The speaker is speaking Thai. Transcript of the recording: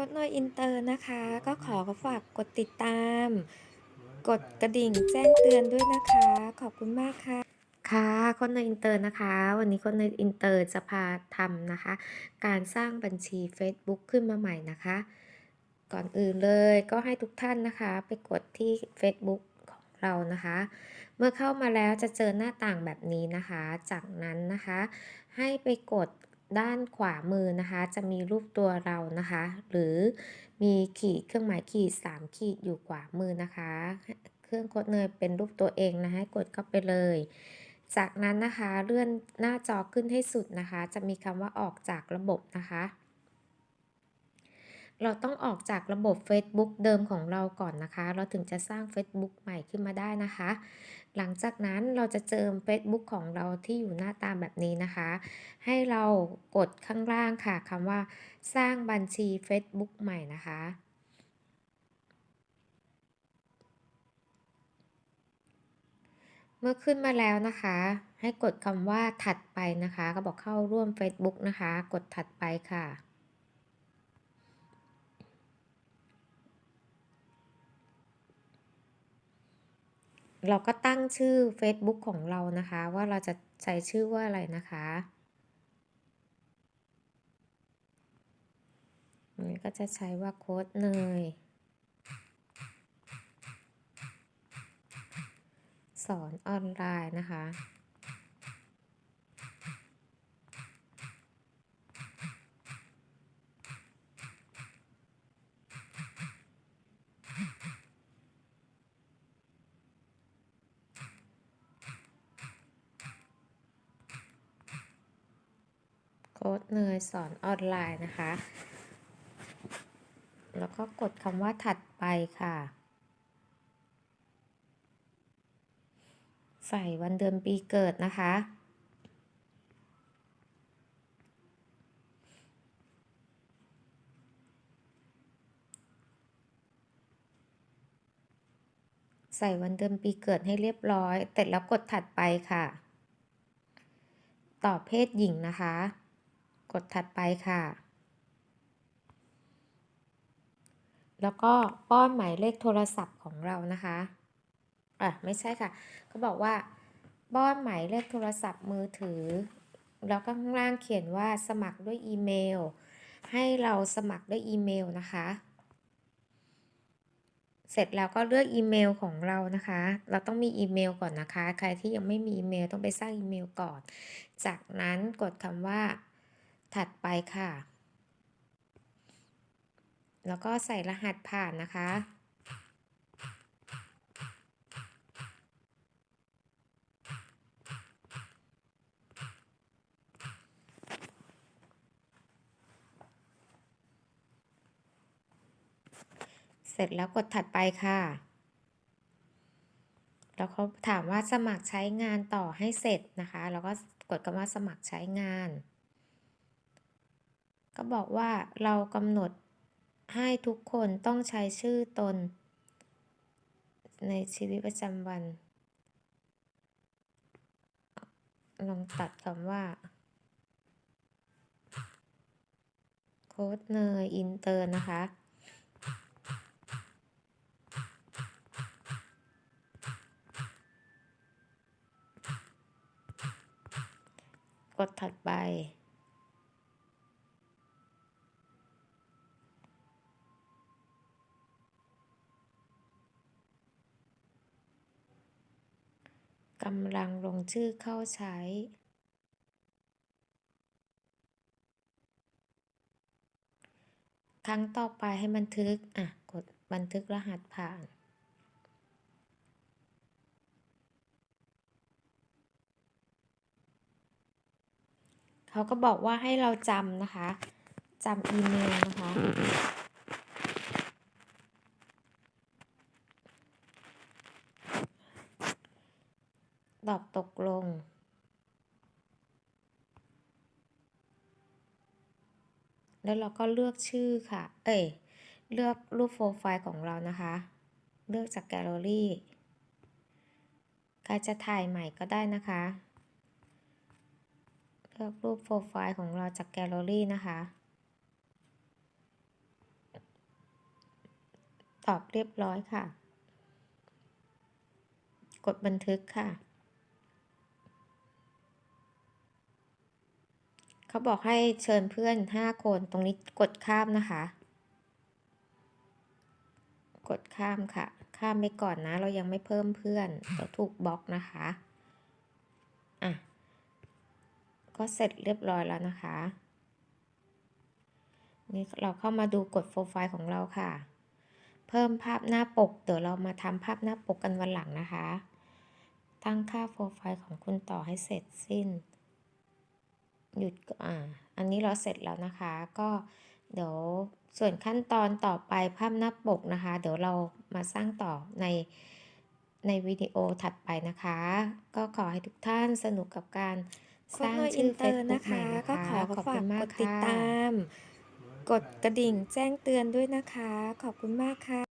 ค้ดนอยอินเตอร์นะคะ ก็ขอฝากกดติดตาม กดกระดิ่งแจ้งเตือนด้วยนะคะ ขอบคุณมากค่ะ ค่ะโค้ดนอยอินเตอร์นะคะ วันนี้โค้ดนอยอินเตอร์จะพาทำนะคะ การสร้างบัญชี Facebook ขึ้นมาใหม่นะคะ ก่อนอื่นเลยก็ให้ทุกท่านนะคะ ไปกดที่ Facebook ของเรานะคะ เมื่อเข้ามาแล้วจะเจอหน้าต่างแบบนี้นะคะ จากนั้นนะคะ ให้ไปกด ด้านขวามือนะคะ จะมีรูปตัวเรานะคะ หรือมีขีดเครื่องหมายขีด 3 ขีดอยู่ขวามือนะคะ เครื่องโคดเนยเป็นรูปตัวเองนะให้กดเข้าไปเลย จากนั้นนะคะเลื่อนหน้าจอขึ้นให้สุดนะคะ จะมีคำว่าออกจากระบบนะคะเราต้องออกจากระบบ Facebook เดิมของเราก่อนนะคะ เราถึงจะสร้าง Facebook ใหม่ขึ้นมาได้นะคะ หลังจากนั้นเราจะเจิม Facebook ของเราที่อยู่หน้าตาแบบนี้นะคะ ให้เรากดข้างล่างค่ะคำว่า สร้างบัญชี Facebook ใหม่นะคะเมื่อขึ้นมาแล้วนะคะ ให้กดคำว่าถัดไปนะคะ ก็บอกเข้าร่วม Facebook นะคะ กดถัดไปค่ะ เราก็ตั้งชื่อ Facebook ของเรานะคะ ว่าเราจะใช้ชื่อว่าอะไรนะคะนี่ก็จะใช้ว่าโค้ดเนยสอนออนไลน์นะคะ โค้ดเนยสอนออนไลน์นะคะ แล้วก็กดคำว่าถัดไปค่ะ ใส่วันเดือนปีเกิดนะคะ ใส่วันเดือนปีเกิดให้เรียบร้อย เสร็จแล้วกดถัดไปค่ะ ต่อเพศหญิงนะคะ กดถัดไปค่ะ แล้วก็ป้อนหมายเลขโทรศัพท์ของเรานะคะอะไม่ใช่ค่ะเขาบอกว่าป้อนหมายเลขโทรศัพท์มือถือ แล้วก็ข้างล่างเขียนว่าสมัครด้วยอีเมล ให้เราสมัครด้วยอีเมลนะคะ เสร็จแล้วก็เลือกอีเมลของเรานะคะ เราต้องมีอีเมลก่อนนะคะ ใครที่ยังไม่มีอีเมลต้องไปสร้างอีเมลก่อน จากนั้นกดคำว่า ถัดไปค่ะ แล้วก็ใส่รหัสผ่านนะคะ เสร็จแล้วกดถัดไปค่ะแล้วเขาถามว่าสมัครใช้งานต่อให้เสร็จนะคะ แล้วก็กดคำว่าสมัครใช้งาน ก็บอกว่าเรากำหนดให้ทุกคนต้องใช้ชื่อตน ในชีวิตประจำวัน ลองตัดคำว่า โค้ดเนยอินเตอร์นะคะกดถัดไปำลังลงชื่อเข้าใช้ ครั้งต่อไปให้บันทึก อะ กดบันทึกรหัสผ่าน เขาก็บอกว่าให้เราจำนะคะจำอีเมลนะคะ ตอบตกลงแล้วเราก็เลือกชื่อค่ะ เอ้ย เลือกรูปโปรไฟล์ของเรานะคะ เลือกจากแกลเลอรี่ใครจะถ่ายใหม่ก็ได้นะคะ เลือกรูปโปรไฟล์ของเราจากแกลเลอรี่นะคะ ตอบเรียบร้อยค่ะ กดบันทึกค่ะ เขาบอกให้เชิญเพื่อน 5 คนตรงนี้กดข้ามนะคะ กดข้ามค่ะ ข้ามไปก่อนนะ เรายังไม่เพิ่มเพื่อนเดี๋ยวถูกบล็อกนะคะอะก็เสร็จเรียบร้อยแล้วนะคะนี่เราเข้ามาดูกดโปรไฟล์ของเราค่ะ เพิ่มภาพหน้าปก เดี๋ยวเรามาทำภาพหน้าปกกันวันหลังนะคะ ตั้งค่าโปรไฟล์ของคุณต่อให้เสร็จสิ้น หยุดก็อ่าอันนี้เราเสร็จแล้วนะคะ ก็เดี๋ยวส่วนขั้นตอนต่อไปภาพหน้าปกนะคะ เดี๋ยวเรามาสร้างต่อในในวิดีโอถัดไปนะคะ ก็ขอให้ทุกท่านสนุกกับการสร้างชื่อ Facebook ใหม่นะคะก็ขอขอบฝาคุกณมากกดติดค่ะตาม กดกระดิ่งแจ้งเตือนด้วยนะคะ ขอบคุณมากค่ะ